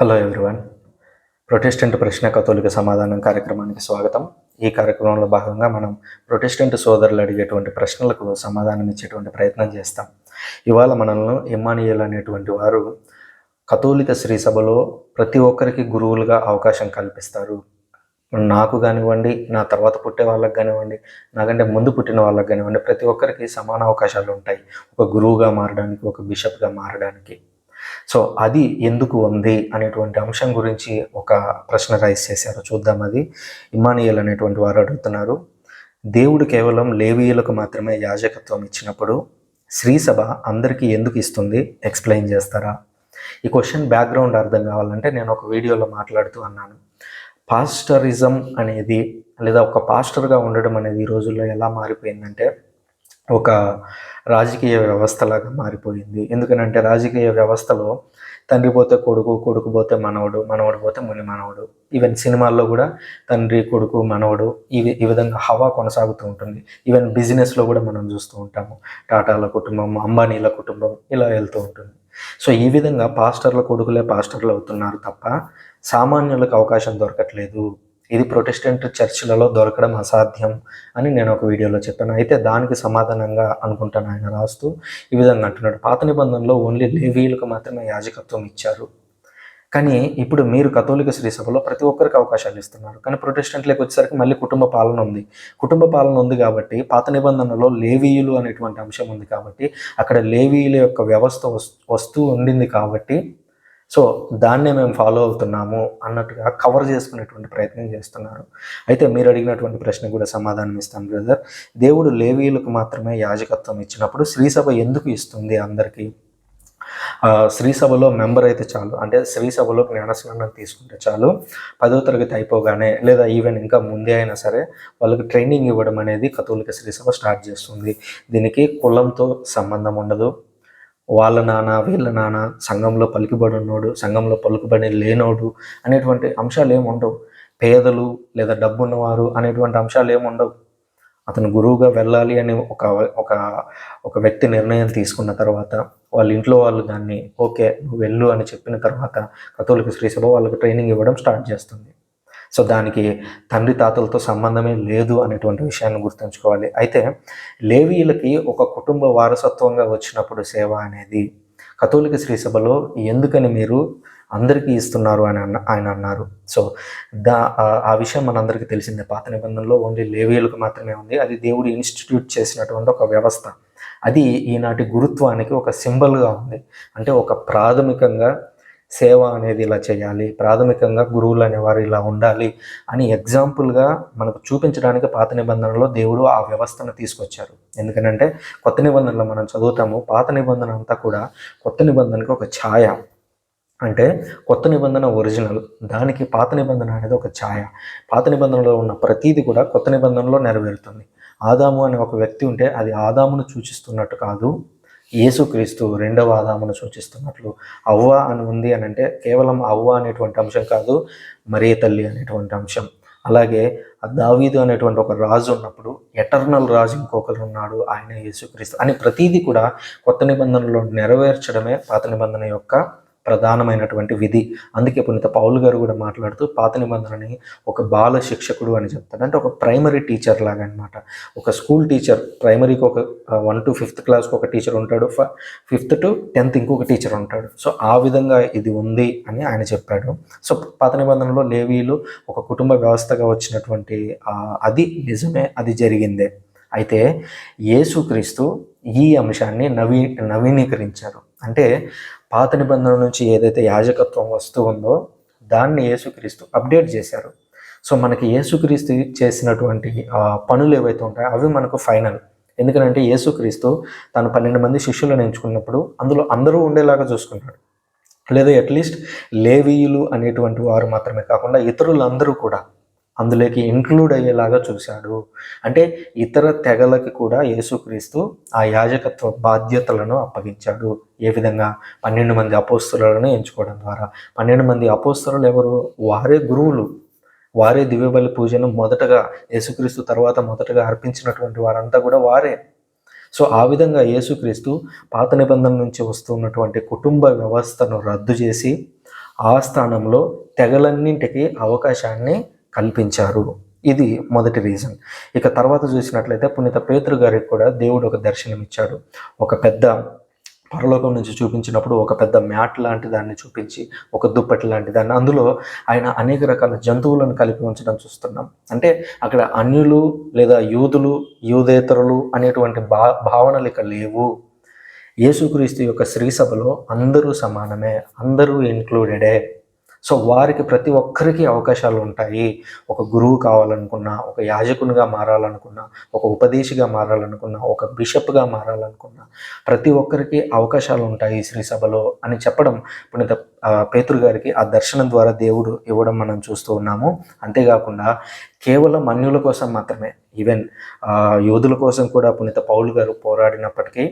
Hello everyone Protestant ప్రశ్న కథోలిక సమాధానం కార్యక్రమానికి స్వాగతం ఈ కార్యక్రమంలో భాగంగా మనం ప్రొటెస్టెంట్ సోదరులు అడిగేటువంటి ప్రశ్నలకు సమాధానం ఇచ్చేటువంటి ప్రయత్నం చేస్తాం. ఇవాళ మనల్ని ఎమ్మానియల్ అనేటువంటి వారు కథోలిక శ్రీ సభలో ప్రతి ఒక్కరికి గురువులుగా అవకాశం కల్పిస్తారు. నాకు కానివ్వండి నా తర్వాత పుట్టే వాళ్ళకి కానివ్వండి నాకంటే ముందు పుట్టిన వాళ్ళకి కానివ్వండి ప్రతి ఒక్కరికి సమాన అవకాశాలు ఉంటాయి. ఒక గురువుగా మారడానికి ఒక బిషప్గా మారడానికి. సో అది ఎందుకు ఉంది అనేటువంటి అంశం గురించి ఒక ప్రశ్న రైజ్ చేశారు. చూద్దాం అది. ఇమానియల్ అనేటువంటి వారు అడుగుతున్నారు. దేవుడు కేవలం లేవీయులకు మాత్రమే యాజకత్వం ఇచ్చినప్పుడు శ్రీసభ అందరికీ ఎందుకు ఇస్తుంది? ఎక్స్ప్లెయిన్ చేస్తారా? ఈ క్వశ్చన్ బ్యాక్గ్రౌండ్ అర్థం కావాలంటే నేను ఒక వీడియోలో మాట్లాడుతూ అన్నాను. పాస్టరిజం అనేది లేదా ఒక పాస్టర్గా ఉండడం అనేది ఈ రోజుల్లో ఎలా మారిపోయిందంటే ఒక రాజకీయ వ్యవస్థలాగా మారిపోయింది. ఎందుకనంటే రాజకీయ వ్యవస్థలో తండ్రి పోతే కొడుకు కొడుకు పోతే మనవడు మనవడు పోతే ముని మనవడు. ఈవెన్ సినిమాల్లో కూడా తండ్రి కొడుకు మనవడు ఈ ఈ విధంగా హవా కొనసాగుతూ ఉంటుంది. ఈవెన్ బిజినెస్లో కూడా మనం చూస్తూ ఉంటాము. టాటాల కుటుంబం అంబానీల కుటుంబం ఇలా వెళ్తూ ఉంటుంది. సో ఈ విధంగా పాస్టర్ల కొడుకులే పాస్టర్లు అవుతున్నారు తప్ప సామాన్యులకు అవకాశం దొరకట్లేదు. ఇది ప్రొటెస్టెంట్ చర్చిలలో దొరకడం అసాధ్యం అని నేను ఒక వీడియోలో చెప్పాను. అయితే దానికి సమాధానంగా అనుకుంటాను ఆయన రాస్తూ ఈ విధంగా అంటున్నాడు. పాత నిబంధనలో ఓన్లీ లేవీయులకు మాత్రమే యాజకత్వం ఇచ్చారు. కానీ ఇప్పుడు మీరు కథోలిక శ్రీ సభలో ప్రతి ఒక్కరికి అవకాశాలు ఇస్తున్నారు. కానీ ప్రొటెస్టెంట్లకు వచ్చేసరికి మళ్ళీ కుటుంబ పాలన ఉంది. కుటుంబ పాలన ఉంది కాబట్టి పాత నిబంధనలో లేవీయులు అనేటువంటి అంశం ఉంది కాబట్టి అక్కడ లేవీయుల యొక్క వ్యవస్థ వస్తూ ఉండింది కాబట్టి సో దాన్నే మేము ఫాలో అవుతున్నాము అన్నట్టుగా కవర్ చేసుకునేటువంటి ప్రయత్నం చేస్తున్నారు. అయితే మీరు అడిగినటువంటి ప్రశ్న కూడా సమాధానం ఇస్తాను బ్రదర్ దేవుడు లేవీయులకు మాత్రమే యాజకత్వం ఇచ్చినప్పుడు శ్రీసభ ఎందుకు ఇస్తుంది అందరికీ? శ్రీసభలో మెంబర్ అయితే చాలు. అంటే శ్రీసభలో జ్ఞానస్నానం తీసుకుంటే చాలు. పదో తరగతి అయిపోగానే లేదా ఈవెన్ ఇంకా ముందే అయినా సరే వాళ్ళకి ట్రైనింగ్ ఇవ్వడం అనేది కథోలిక శ్రీసభ స్టార్ట్ చేస్తుంది. దీనికి కులంతో సంబంధం ఉండదు. వాళ్ళ నాన్న వీళ్ళ నాన్న సంఘంలో పలుకుబడి ఉన్నోడు సంఘంలో పలుకుబడి లేనోడు అనేటువంటి అంశాలు ఏముండవు పేదలు లేదా డబ్బున్నవారు అనేటువంటి అంశాలు ఏమి ఉండవు. అతను గురువుగా వెళ్ళాలి అని ఒక ఒక ఒక వ్యక్తి నిర్ణయం తీసుకున్న తర్వాత వాళ్ళ ఇంట్లో వాళ్ళు దాన్ని ఓకే నువ్వు వెళ్ళు అని చెప్పిన తర్వాత కథోలిక శ్రీసభ వాళ్ళకి ట్రైనింగ్ ఇవ్వడం స్టార్ట్ చేస్తుంది. సో దానికి తండ్రి తాతలతో సంబంధమే లేదు అనేటువంటి విషయాన్ని గుర్తుంచుకోవాలి. అయితే లేవీయులకి ఒక కుటుంబ వారసత్వంగా వచ్చినప్పుడు సేవ అనేది కథోలిక శ్రీసభలో ఎందుకని మీరు అందరికీ ఇస్తున్నారు అని అన్న ఆయన అన్నారు. సో దా ఆ విషయం మనందరికీ తెలిసిందే. పాత నిబంధనలో ఓన్లీ లేవీలకు మాత్రమే ఉంది. అది దేవుడు ఇన్స్టిట్యూట్ చేసినటువంటి ఒక వ్యవస్థ. అది ఈనాటి గురుత్వానికి ఒక సింబల్గా ఉంది. అంటే ఒక ప్రాథమికంగా సేవ అనేది ఇలా చేయాలి ప్రాథమికంగా గురువులు అనేవారు ఇలా ఉండాలి అని ఎగ్జాంపుల్గా మనకు చూపించడానికి పాత నిబంధనలో దేవుడు ఆ వ్యవస్థను తీసుకొచ్చారు. ఎందుకనంటే కొత్త నిబంధనలో మనం చదువుతాము పాత నిబంధన అంతా కూడా కొత్త నిబంధనకి ఒక ఛాయ. అంటే కొత్త నిబంధన ఒరిజినల్ దానికి పాత నిబంధన అనేది ఒక ఛాయ. పాత నిబంధనలో ఉన్న ప్రతీది కూడా కొత్త నిబంధనలో నెరవేరుతుంది. ఆదాము అనే ఒక వ్యక్తి ఉంటే అది ఆదామును సూచిస్తున్నట్టు కాదు యేసుక్రీస్తు రెండవ ఆదామును సూచిస్తున్నట్లు అవ్వ అని ఉంది అని అంటే కేవలం అవ్వ అనేటువంటి అంశం కాదు మరే తల్లి అనేటువంటి అంశం. అలాగే దావీదు అనేటువంటి ఒక రాజు ఉన్నప్పుడు ఎటర్నల్ రాజు ఇంకొకరు ఉన్నాడు ఆయన యేసుక్రీస్తు అని ప్రతీది కూడా కొత్త నిబంధనలో నెరవేర్చడమే పాత నిబంధన యొక్క ప్రధానమైనటువంటి విధి. అందుకే పునీత పౌలు గారు కూడా మాట్లాడుతూ పాత నిబంధనని ఒక బాల శిక్షకుడు అని చెప్తాడు. అంటే ఒక ప్రైమరీ టీచర్ లాగా అనమాట ఒక స్కూల్ టీచర్ ప్రైమరీకి ఒక వన్ టు ఫిఫ్త్ క్లాస్కి ఒక టీచర్ ఉంటాడు. ఫిఫ్త్ టు టెన్త్ ఇంకొక టీచర్ ఉంటాడు. సో ఆ విధంగా ఇది ఉంది అని ఆయన చెప్పాడు. సో పాత నిబంధనలో లేవీలు ఒక కుటుంబ వ్యవస్థగా వచ్చినటువంటి అది నిజమే అది జరిగిందే. అయితే యేసుక్రీస్తు ఈ అంశాన్ని నవీ నవీనీకరించారు. అంటే పాత నిబంధన నుంచి ఏదైతే యాజకత్వం వస్తూ ఉందో దాన్ని యేసుక్రీస్తు అప్డేట్ చేశారు. సో మనకి యేసుక్రీస్తు చేసినటువంటి పనులు ఏవైతే ఉంటాయో అవి మనకు ఫైనల్. ఎందుకంటే యేసుక్రీస్తు తను పన్నెండు మంది శిష్యులను ఎంచుకున్నప్పుడు అందులో అందరూ ఉండేలాగా చూసుకున్నాడు. లేదా అట్లీస్ట్ లేవీయులు అనేటువంటి వారు మాత్రమే కాకుండా ఇతరులందరూ కూడా అందులోకి ఇంక్లూడ్ అయ్యేలాగా చూశాడు. అంటే ఇతర తెగలకి కూడా యేసుక్రీస్తు ఆ యాజకత్వ బాధ్యతలను అప్పగించాడు. ఏ విధంగా? పన్నెండు మంది అపోస్తులను ఎంచుకోవడం ద్వారా. పన్నెండు మంది అపోస్తులు ఎవరు? వారే గురువులు. వారే దివ్యబలి పూజను మొదటగా యేసుక్రీస్తు తర్వాత మొదటగా అర్పించినటువంటి వారంతా కూడా వారే. సో ఆ విధంగా యేసుక్రీస్తు పాత నిబంధన నుంచి వస్తున్నటువంటి కుటుంబ వ్యవస్థను రద్దు చేసి ఆ స్థానంలో తెగలన్నింటికి అవకాశాన్ని కల్పించారు. ఇది మొదటి రీజన్ ఇక తర్వాత చూసినట్లయితే పునీత పేతురు గారికి కూడా దేవుడు ఒక దర్శనం ఇచ్చాడు ఒక పెద్ద పరలోకం నుంచి చూపించినప్పుడు ఒక పెద్ద మ్యాట్ లాంటి దాన్ని చూపించి ఒక దుప్పటి లాంటి దాన్ని. అందులో ఆయన అనేక రకాల జంతువులను కలిపి ఉంచడం చూస్తున్నాం. అంటే అక్కడ అన్యులు లేదా యూదులు యూదేతరులు అనేటువంటి భా భావనలు ఇక లేవు. యేసుక్రీస్తు యొక్క శ్రీ సభలో అందరూ సమానమే. అందరూ ఇన్క్లూడెడే సో వారికి ప్రతి ఒక్కరికి అవకాశాలు ఉంటాయి. ఒక గురువు కావాలనుకున్నా ఒక యాజకునిగా మారాలనుకున్నా ఒక ఉపదేశిగా మారాలనుకున్నా ఒక బిషప్గా మారాలనుకున్నా ప్రతి ఒక్కరికి అవకాశాలు ఉంటాయి శ్రీ సభలో అని చెప్పడం పునీత ఆ, పేతురు గారికి ఆ దర్శనం ద్వారా దేవుడు ఇవ్వడం మనం చూస్తూ ఉన్నాము. అంతేకాకుండా కేవలం అన్యుల కోసం మాత్రమే ఈవెన్ యోధుల కోసం కూడా పునీత పౌలు గారు పోరాడినప్పటికీ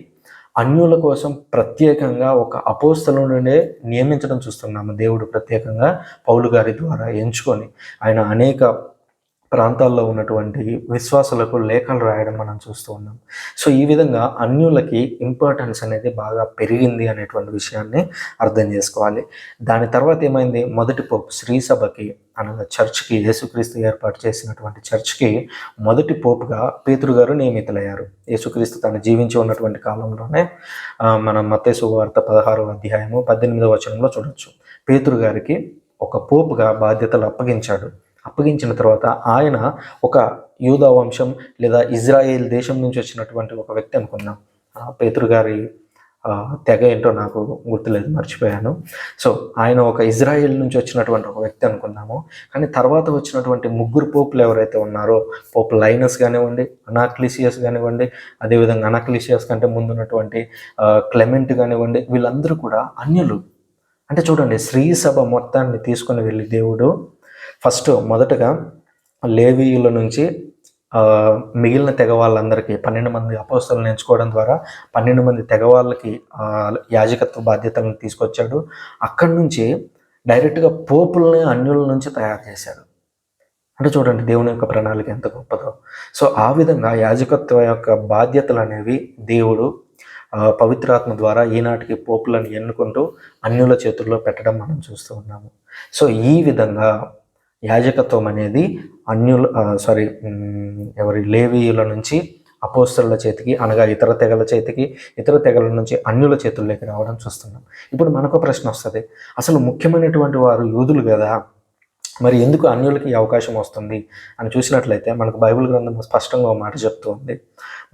అన్యుల కోసం ప్రత్యేకంగా ఒక అపోస్తలునే నియమించడం చూస్తున్నాము. దేవుడు ప్రత్యేకంగా పౌలు గారి ద్వారా ఎంచుకొని ఆయన అనేక ప్రాంతాల్లో ఉన్నటువంటి విశ్వాసులకు లేఖలు రాయడం మనం చూస్తూ ఉన్నాం. సో ఈ విధంగా అన్యులకి ఇంపార్టెన్స్ అనేది బాగా పెరిగింది అనేటువంటి విషయాన్ని అర్థం చేసుకోవాలి. దాని తర్వాత ఏమైంది? మొదటి పోపు శ్రీ సభకి అనగా చర్చ్కి యేసుక్రీస్తు ఏర్పాటు చేసినటువంటి చర్చ్కి మొదటి పోపుగా పేతురు గారు నియమితులయ్యారు. యేసుక్రీస్తు తను జీవించి ఉన్నటువంటి కాలంలోనే మనం మతేసు వార్త పదహారవ అధ్యాయము పద్దెనిమిదవ వచనంలో చూడొచ్చు. పేతురు గారికి ఒక పోపుగా బాధ్యతలు అప్పగించాడు. అప్పగించిన తర్వాత ఆయన ఒక యూదా వంశం లేదా ఇజ్రాయేల్ దేశం నుంచి వచ్చినటువంటి ఒక వ్యక్తి అనుకుందాం. ఆ, పేతురు గారి తెగ ఏంటో నాకు గుర్తులేదు మర్చిపోయాను. సో ఆయన ఒక ఇజ్రాయెల్ నుంచి వచ్చినటువంటి ఒక వ్యక్తి అనుకున్నాము కానీ తర్వాత వచ్చినటువంటి ముగ్గురు పోపులు ఎవరైతే ఉన్నారో పోపు లైనస్ కానివ్వండి అనాక్లిసియస్ కానివ్వండి అదేవిధంగా అనాక్లిసియస్ కంటే ముందు ఉన్నటువంటి క్లెమెంట్ కానివ్వండి వీళ్ళందరూ కూడా అన్యులు. అంటే చూడండి శ్రీ సభ మొత్తాన్ని తీసుకొని వెళ్ళి దేవుడు ఫస్ట్ మొదటగా లేవీయుల నుంచి మిగిలిన తెగ వాళ్ళందరికీ పన్నెండు మంది అపోస్తులను ఎంచుకోవడం ద్వారా పన్నెండు మంది తెగ వాళ్ళకి యాజకత్వ బాధ్యతలను తీసుకొచ్చాడు. అక్కడి నుంచి డైరెక్ట్గా పోపుల్ని అన్యుల నుంచి తయారు చేశాడు. అంటే చూడండి దేవుని యొక్క ప్రణాళిక ఎంత గొప్పదో. సో ఆ విధంగా యాజకత్వ యొక్క బాధ్యతలు అనేవి దేవుడు పవిత్రాత్మ ద్వారా ఈనాటికి పోపులను ఎన్నుకుంటూ అన్యుల చేతుల్లో పెట్టడం మనం చూస్తూ ఉన్నాము. సో ఈ విధంగా యాజకత్వం అనేది అన్యుల సారీ ఎవరి లేవీయుల నుంచి అపోస్తల చేతికి అనగా ఇతర తెగల చేతికి ఇతర తెగల నుంచి అన్యుల చేతుల్లోకి రావడం చూస్తున్నాం. ఇప్పుడు మనకు ప్రశ్న వస్తుంది అసలు ముఖ్యమైనటువంటి వారు యూదులు కదా మరి ఎందుకు అన్యులకి అవకాశం వస్తుంది అని చూసినట్లయితే మనకు బైబిల్ గ్రంథం స్పష్టంగా ఒక మాట చెప్తూ ఉంది.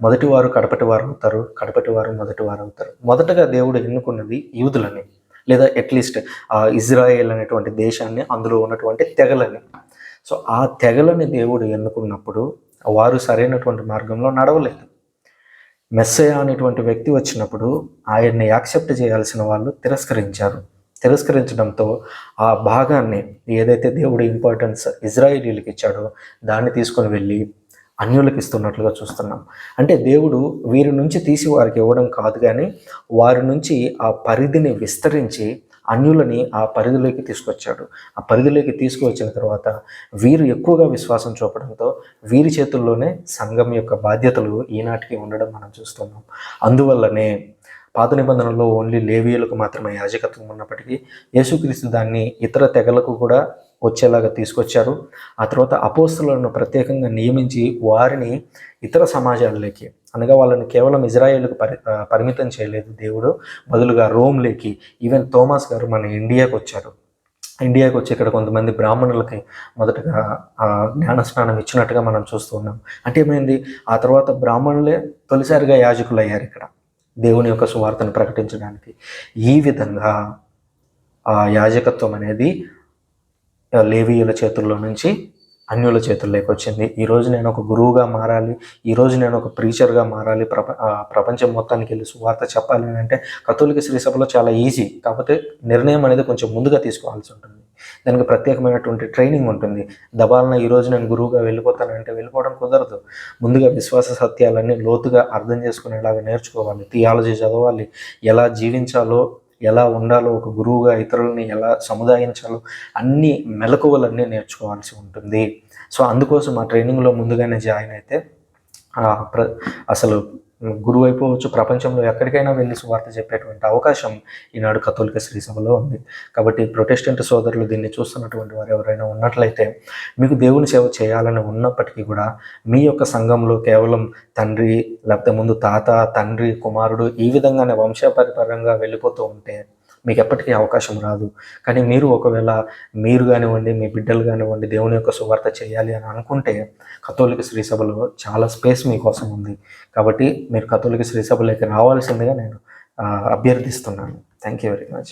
మొదటి వారు కడపటి వారు అవుతారు కడపటి వారు మొదటి వారు అవుతారు. మొదటగా దేవుడు ఎన్నుకున్నది యూదులని. లేదా అట్లీస్ట్ ఇజ్రాయెల్ అనేటువంటి దేశాన్ని అందులో ఉన్నటువంటి తెగలని. సో ఆ తెగలని దేవుడు ఎన్నుకున్నప్పుడు వారు సరైనటువంటి మార్గంలో నడవలేదు. మెస్సయ అనేటువంటి వ్యక్తి వచ్చినప్పుడు ఆయన్ని యాక్సెప్ట్ చేయాల్సిన వాళ్ళు తిరస్కరించారు. తిరస్కరించడంతో ఆ భాగాన్ని ఏదైతే దేవుడు ఇంపార్టెన్స్ ఇజ్రాయేలీలకు ఇచ్చాడో దాన్ని తీసుకొని వెళ్ళి అన్యులకు ఇస్తున్నట్లుగా చూస్తున్నాం. అంటే దేవుడు వీరి నుంచి తీసి వారికి ఇవ్వడం కాదు కానీ వారి నుంచి ఆ పరిధిని విస్తరించి అన్యులని ఆ పరిధిలోకి తీసుకొచ్చాడు. ఆ పరిధిలోకి తీసుకువచ్చిన తర్వాత వీరు ఎక్కువగా విశ్వాసం చూపడంతో వీరి చేతుల్లోనే సంఘం యొక్క బాధ్యతలు ఈనాటికి ఉండడం మనం చూస్తున్నాం. అందువల్లనే పాత నిబంధనలో ఓన్లీ లేవీయులకు మాత్రమే యాజకత్వం ఉన్నప్పటికీ యేసుక్రీస్తు దాన్ని ఇతర తెగలకు కూడా వచ్చేలాగా తీసుకొచ్చారు. ఆ తర్వాత అపోస్తులను ప్రత్యేకంగా నియమించి వారిని ఇతర సమాజాలలోకి అనగా వాళ్ళని కేవలం ఇజ్రాయేల్కు పరి పరిమితం చేయలేదు. దేవుడు బదులుగా రోమ్లోకి ఈవెన్ థోమస్ గారు మన ఇండియాకు వచ్చారు. ఇండియాకి వచ్చి ఇక్కడ కొంతమంది బ్రాహ్మణులకి మొదటగా జ్ఞాన జ్ఞానస్నానం ఇచ్చినట్టుగా మనం చూస్తూ ఉన్నాం. అంటే ఏమైంది? ఆ తర్వాత బ్రాహ్మణులే తొలిసారిగా యాజకులు అయ్యారు ఇక్కడ. దేవుని యొక్క సువార్తను ప్రకటించడానికి. ఈ విధంగా ఆ యాజకత్వం అనేది లేవీయుల చేతుల్లో నుంచి అన్యుల చేతుల్లోకి వచ్చింది ఈరోజు నేను ఒక గురువుగా మారాలి ఈరోజు నేను ఒక ప్రీచర్గా మారాలి ప్రప ఆ, ప్రపంచం మొత్తానికి వెళ్ళి సువార్త చెప్పాలి అని అంటే కథోలిక శ్రీసభలో చాలా ఈజీ కాకపోతే నిర్ణయం అనేది కొంచెం ముందుగా తీసుకోవాల్సి ఉంటుంది. దానికి ప్రత్యేకమైనటువంటి ట్రైనింగ్ ఉంటుంది. దబాలన ఈరోజు నేను గురువుగా వెళ్ళిపోతానంటే వెళ్ళిపోవడం కుదరదు. ముందుగా విశ్వాస సత్యాలన్నీ లోతుగా అర్థం చేసుకునేలాగా నేర్చుకోవాలి. థియాలజీ చదవాలి. ఎలా జీవించాలో ఎలా ఉండాలో ఒక గురువుగా ఇతరులని ఎలా సముదాయించాలో అన్ని మెలకువలన్నీ నేర్చుకోవాల్సి ఉంటుంది. సో అందుకోసం ఆ ట్రైనింగ్లో ముందుగానే జాయిన్ అయితే ప్ర అసలు గురువు అయిపోవచ్చు ప్రపంచంలో ఎక్కడికైనా వెళ్ళి సువార్త చెప్పేటువంటి అవకాశం ఈనాడు కథోలిక శ్రీసభలో ఉంది. కాబట్టి ప్రొటెస్టెంట్ సోదరులు దీన్ని చూస్తున్నటువంటి వారు ఎవరైనా ఉన్నట్లయితే మీకు దేవుని సేవ చేయాలని ఉన్నప్పటికీ కూడా మీ యొక్క సంఘంలో కేవలం తండ్రి లేకపోతే ముందు తాత తండ్రి కుమారుడు ఈ విధంగానే వంశపరిపరంగా వెళ్ళిపోతూ ఉంటే మీకు ఎప్పటికీ అవకాశం రాదు. కానీ మీరు ఒకవేళ మీరు కానివ్వండి మీ బిడ్డలు కానివ్వండి దేవుని యొక్క సువార్త చేయాలి అని అనుకుంటే కథోలిక శ్రీసభలో చాలా స్పేస్ మీకోసం ఉంది. కాబట్టి మీరు కథోలిక శ్రీసభలోకి రావాల్సిందిగా నేను అభ్యర్థిస్తున్నాను. Thank you very much.